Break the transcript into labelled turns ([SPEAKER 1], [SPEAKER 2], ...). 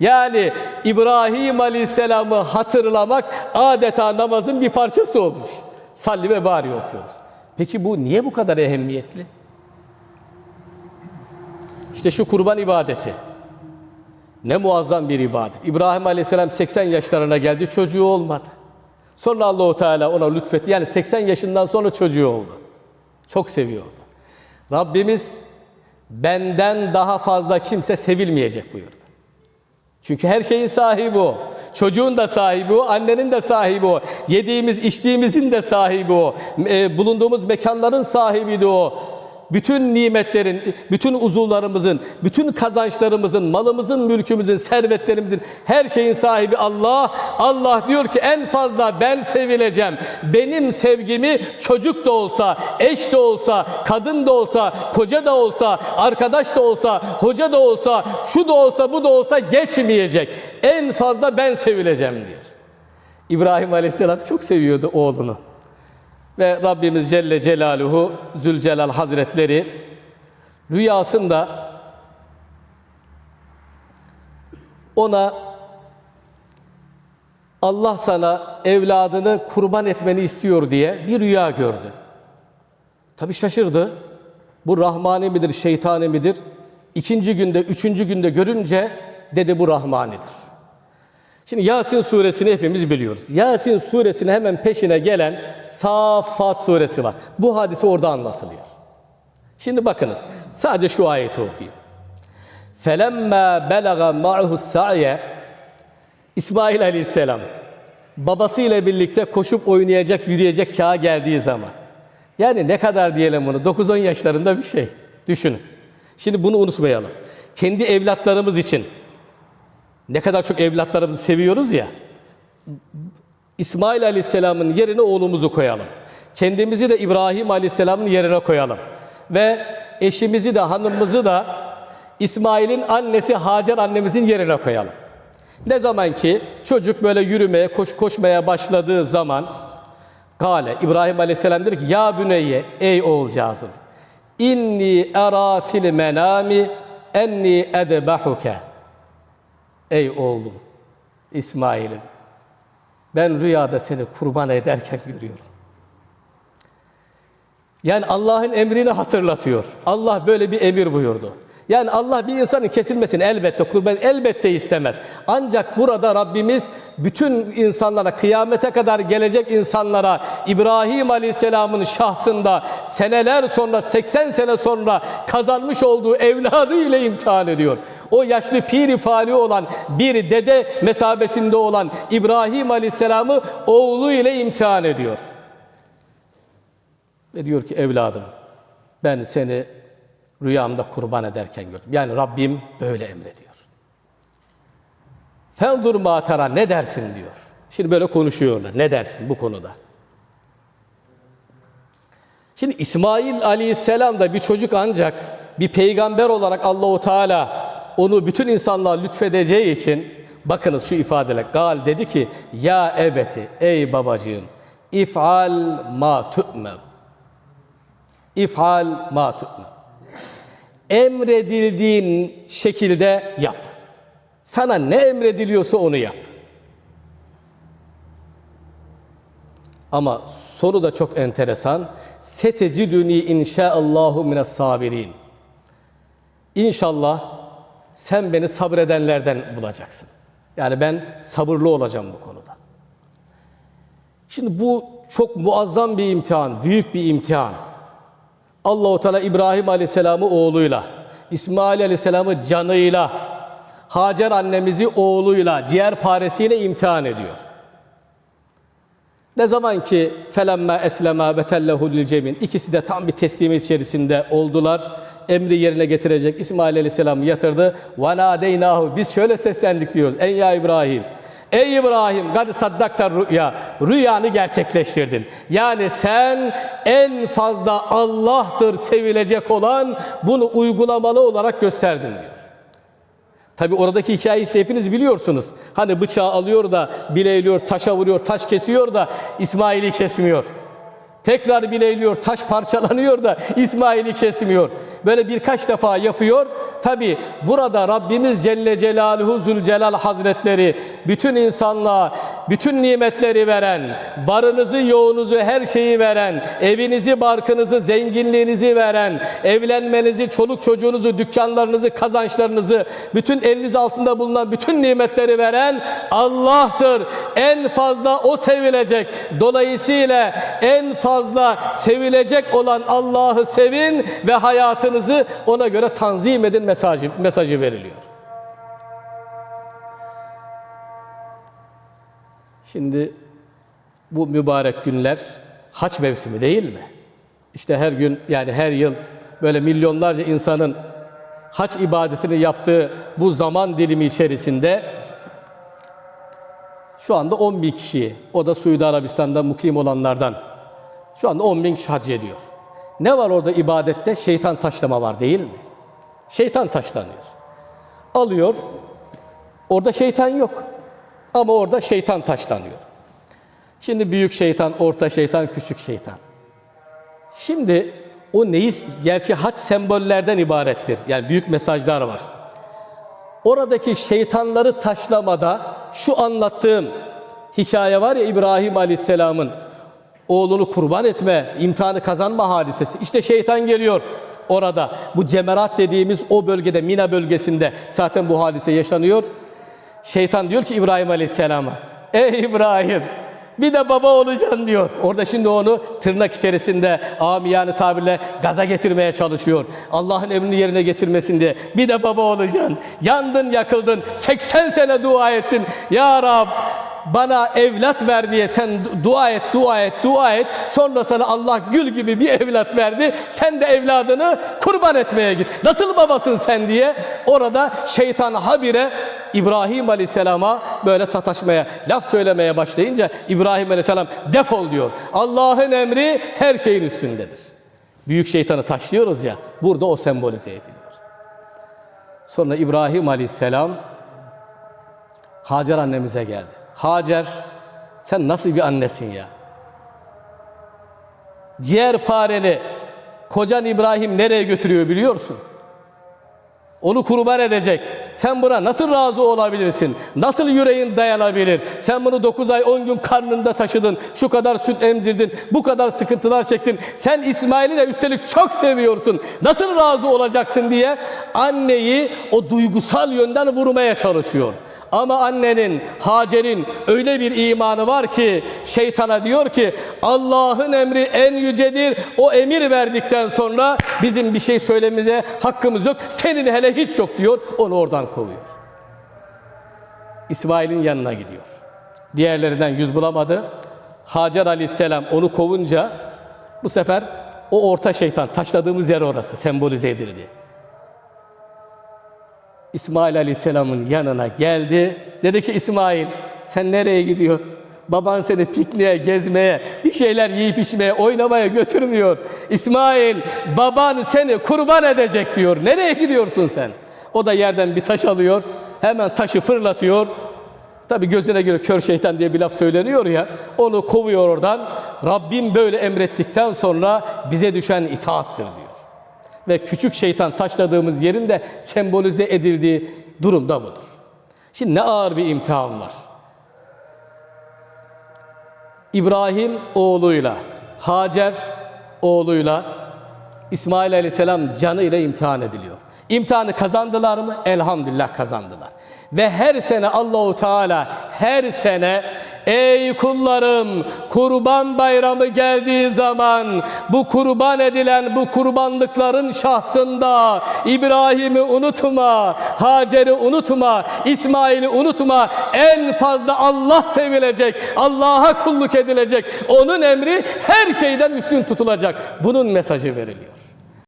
[SPEAKER 1] Yani İbrahim Aleyhisselam'ı hatırlamak adeta namazın bir parçası olmuş. Salli ve bari okuyoruz. Peki bu niye bu kadar ehemmiyetli? İşte şu kurban ibadeti. Ne muazzam bir ibadet. İbrahim Aleyhisselam 80 yaşlarına geldi, çocuğu olmadı. Sonra Allahu Teala ona lütfetti. Yani 80 yaşından sonra çocuğu oldu. Çok seviyordu. Rabbimiz benden daha fazla kimse sevilmeyecek buyurdu. Çünkü her şeyin sahibi o. Çocuğun da sahibi o, annenin de sahibi o. Yediğimiz, içtiğimizin de sahibi o. E, bulunduğumuz mekanların sahibi de o. Bütün nimetlerin, bütün uzuvlarımızın, bütün kazançlarımızın, malımızın, mülkümüzün, servetlerimizin, her şeyin sahibi Allah. Allah diyor ki en fazla ben sevileceğim. Benim sevgimi çocuk da olsa, eş de olsa, kadın da olsa, koca da olsa, arkadaş da olsa, hoca da olsa, şu da olsa, bu da olsa geçmeyecek. En fazla ben sevileceğim diyor. İbrahim Aleyhisselam çok seviyordu oğlunu. Ve Rabbimiz Celle Celaluhu Zülcelal Hazretleri rüyasında ona Allah sana evladını kurban etmeni istiyor diye bir rüya gördü. Tabi şaşırdı. Bu Rahmani midir, şeytani midir? İkinci günde, üçüncü günde görünce dedi bu Rahmanidir. Şimdi Yasin suresini hepimiz biliyoruz. Yasin suresinin hemen peşine gelen Safat suresi var. Bu hadise orada anlatılıyor. Şimdi bakınız. Sadece şu ayeti okuyayım. Felemma belaga ma'hu sa'ye İsmail Aleyhisselam babasıyla birlikte koşup oynayacak, yürüyecek çağa geldiği zaman. Yani ne kadar diyelim bunu? 9-10 yaşlarında bir şey. Düşünün. Şimdi bunu unutmayalım. Kendi evlatlarımız için ne kadar çok evlatlarımızı seviyoruz ya. İsmail Aleyhisselam'ın yerine oğlumuzu koyalım. Kendimizi de İbrahim Aleyhisselam'ın yerine koyalım. Ve eşimizi de hanımımızı da İsmail'in annesi Hacer annemizin yerine koyalım. Ne zaman ki çocuk böyle yürümeye, koş, koşmaya başladığı zaman Gale İbrahim Aleyhisselam der ki ya büneyye ey oğulcağızım inni era fil menami enni edbehuke Ey oğlum İsmail'im ben rüyada seni kurban ederken görüyorum. Yani Allah'ın emrini hatırlatıyor. Allah böyle bir emir buyurdu. Yani Allah bir insanın kesilmesini elbette kurban elbette istemez. Ancak burada Rabbimiz bütün insanlara kıyamete kadar gelecek insanlara İbrahim Aleyhisselam'ın şahsında seneler sonra 80 sene sonra kazanmış olduğu evladı ile imtihan ediyor. O yaşlı piri fani olan bir dede mesabesinde olan İbrahim Aleyhisselam'ı oğlu ile imtihan ediyor. Ve diyor ki evladım ben seni rüyamda kurban ederken gördüm. Yani Rabbim böyle emrediyor. Fendur matara ne dersin diyor. Şimdi böyle konuşuyorlar. Ne dersin bu konuda? Şimdi İsmail Aleyhisselam da bir çocuk ancak bir peygamber olarak Allahu Teala onu bütün insanlığa lütfedeceği için bakınız şu ifadeler. Gal dedi ki ya ebeti ey babacığım if'al ma tu'mer. İf'al ma tu'mer emredildiğin şekilde yap. Sana ne emrediliyorsa onu yap. Ama soru da çok enteresan. Seteciduni inşaallahu mines sabirin. İnşallah sen beni sabredenlerden bulacaksın. Yani ben sabırlı olacağım bu konuda. Şimdi bu çok muazzam bir imtihan, büyük bir imtihan. Allahu Teala İbrahim Aleyhisselam'ı oğluyla, İsmail Aleyhisselam'ı canıyla, Hacer annemizi oğluyla, ciğer paresiyle imtihan ediyor. Ne zaman ki felemme eslema betellehu lil cemin ikisi de tam bir teslimiyet içerisinde oldular. Emri yerine getirecek İsmail Aleyhisselam yatırdı. Ve nadeynahu biz şöyle seslendik diyoruz. En ya İbrahim Ey İbrahim, gad saddakta rüya. Rüyanı gerçekleştirdin. Yani sen en fazla Allah'tır sevilecek olan bunu uygulamalı olarak gösterdin diyor. Tabi oradaki hikayeyi hepiniz biliyorsunuz. Hani bıçağı alıyor da bileğliyor, taşa vuruyor, taş kesiyor da İsmail'i kesmiyor. Tekrar bileyliyor, taş parçalanıyor da İsmail'i kesmiyor. Böyle birkaç defa yapıyor. Tabi burada Rabbimiz Celle Celaluhu Zülcelal Hazretleri bütün insanlığa bütün nimetleri veren, varınızı, yoğunuzu, her şeyi veren, evinizi, barkınızı, zenginliğinizi veren, evlenmenizi, çoluk çocuğunuzu, dükkanlarınızı, kazançlarınızı, bütün eliniz altında bulunan bütün nimetleri veren Allah'tır. En fazla O sevilecek. Dolayısıyla en fazla sevilecek olan Allah'ı sevin ve hayatınızı ona göre tanzim edin mesajı, mesajı veriliyor. Şimdi bu mübarek günler haç mevsimi değil mi? İşte her gün yani her yıl böyle milyonlarca insanın haç ibadetini yaptığı bu zaman dilimi içerisinde şu anda 10 bin kişi, o da Suudi Arabistan'da mukim olanlardan şu anda 10 bin kişi hac ediyor. Ne var orada ibadette? Şeytan taşlama var değil mi? Şeytan taşlanıyor. Alıyor, orada şeytan yok. Ama orada şeytan taşlanıyor. Şimdi büyük şeytan, orta şeytan, küçük şeytan. Şimdi o neyi, gerçi haç sembollerden ibarettir. Yani büyük mesajlar var. Oradaki şeytanları taşlamada şu anlattığım hikaye var ya İbrahim Aleyhisselam'ın oğlunu kurban etme, imtihanı kazanma hadisesi. İşte şeytan geliyor orada. Bu cemerat dediğimiz o bölgede, Mina bölgesinde zaten bu hadise yaşanıyor. Şeytan diyor ki İbrahim Aleyhisselam'a, Ey İbrahim bir de baba olacaksın diyor. Orada şimdi onu tırnak içerisinde amiyane tabirle gaza getirmeye çalışıyor. Allah'ın emrini yerine getirmesinde bir de baba olacaksın. Yandın yakıldın 80 sene dua ettin. Ya Rab bana evlat ver diye sen dua et, dua et, dua et. Sonra sana Allah gül gibi bir evlat verdi. Sen de evladını kurban etmeye git. Nasıl babasın sen diye orada şeytan habire İbrahim Aleyhisselam'a böyle sataşmaya, laf söylemeye başlayınca İbrahim Aleyhisselam defol diyor. Allah'ın emri her şeyin üstündedir. Büyük şeytanı taşlıyoruz ya, burada o sembolize ediliyor. Sonra İbrahim Aleyhisselam Hacer annemize geldi. Hacer sen nasıl bir annesin ya? Ciğerpareni kocan İbrahim nereye götürüyor biliyorsun? Onu kurban edecek. Sen buna nasıl razı olabilirsin? Nasıl yüreğin dayanabilir? Sen bunu 9 ay 10 gün karnında taşıdın. Şu kadar süt emzirdin. Bu kadar sıkıntılar çektin. Sen İsmail'i de üstelik çok seviyorsun. Nasıl razı olacaksın diye anneyi o duygusal yönden vurmaya çalışıyor. Ama annenin, Hacer'in öyle bir imanı var ki şeytana diyor ki Allah'ın emri en yücedir. O emir verdikten sonra bizim bir şey söylememize hakkımız yok. Senin hele hiç yok diyor. Onu oradan kovuyor. İsmail'in yanına gidiyor. Diğerlerinden yüz bulamadı. Hacer aleyhisselam onu kovunca bu sefer o orta şeytan taşladığımız yer orası sembolize edildi. İsmail Aleyhisselam'ın yanına geldi. Dedi ki İsmail sen nereye gidiyorsun? Baban seni pikniğe, gezmeye, bir şeyler yiyip içmeye, oynamaya götürmüyor. İsmail baban seni kurban edecek diyor. Nereye gidiyorsun sen? O da yerden bir taş alıyor. Hemen taşı fırlatıyor. Tabi gözüne göre kör şeytan diye bir laf söyleniyor ya. Onu kovuyor oradan. Rabbim böyle emrettikten sonra bize düşen itaattır diyor ve küçük şeytan taşladığımız yerin de sembolize edildiği durumda budur. Şimdi ne ağır bir imtihan var. İbrahim oğluyla, Hacer oğluyla, İsmail Aleyhisselam canıyla imtihan ediliyor. İmtihanı kazandılar mı? Elhamdülillah kazandılar. Ve her sene Allahu Teala her sene ey kullarım kurban bayramı geldiği zaman bu kurban edilen bu kurbanlıkların şahsında İbrahim'i unutma, Hacer'i unutma, İsmail'i unutma. En fazla Allah sevilecek, Allah'a kulluk edilecek. Onun emri her şeyden üstün tutulacak. Bunun mesajı veriliyor.